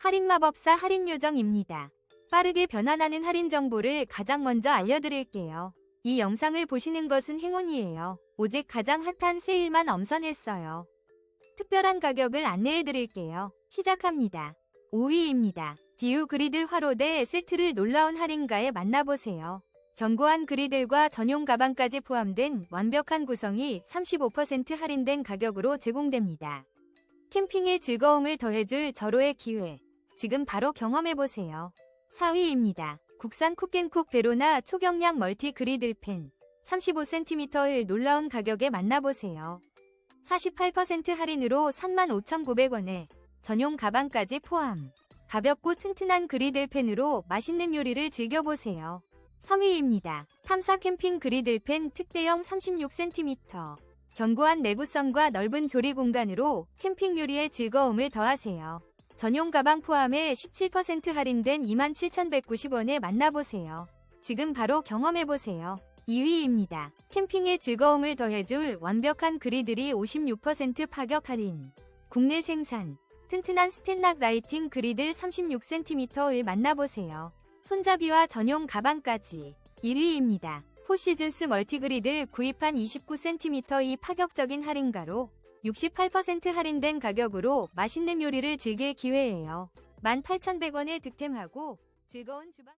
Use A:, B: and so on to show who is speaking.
A: 할인 마법사 할인 요정입니다. 빠르게 변환하는 할인 정보를 가장 먼저 알려드릴게요. 이 영상을 보시는 것은 행운이에요. 오직 가장 핫한 세일만 엄선했어요. 특별한 가격을 안내해드릴게요. 시작합니다. 5위입니다. 디우 그리들 화로대 세트를 놀라운 할인가에 만나보세요. 견고한 그리들과 전용 가방까지 포함된 완벽한 구성이 35% 할인된 가격으로 제공됩니다. 캠핑의 즐거움을 더해줄 절호의 기회. 지금 바로 경험해보세요. 4위입니다. 국산 쿡앤쿡 베로나 초경량 멀티 그리들 펜. 35cm의 놀라운 가격에 만나보세요. 48% 할인으로 35,900원에 전용 가방까지 포함. 가볍고 튼튼한 그리들 펜으로 맛있는 요리를 즐겨보세요. 3위입니다. 탐사 캠핑 그리들 펜 특대형 36cm. 견고한 내구성과 넓은 조리 공간으로 캠핑 요리의 즐거움을 더하세요. 전용 가방 포함해 17% 할인된 27,190원에 만나보세요. 지금 바로 경험해보세요. 2위입니다. 캠핑의 즐거움을 더해줄 완벽한 그리들이 56% 파격 할인. 국내 생산. 튼튼한 스탠락 라이팅 그리들 36cm를 만나보세요. 손잡이와 전용 가방까지. 1위입니다. 포시즌스 멀티그리들 구입한 29cm의 파격적인 할인가로 68% 할인된 가격으로 맛있는 요리를 즐길 기회예요. 18,100원에 득템하고 즐거운 주방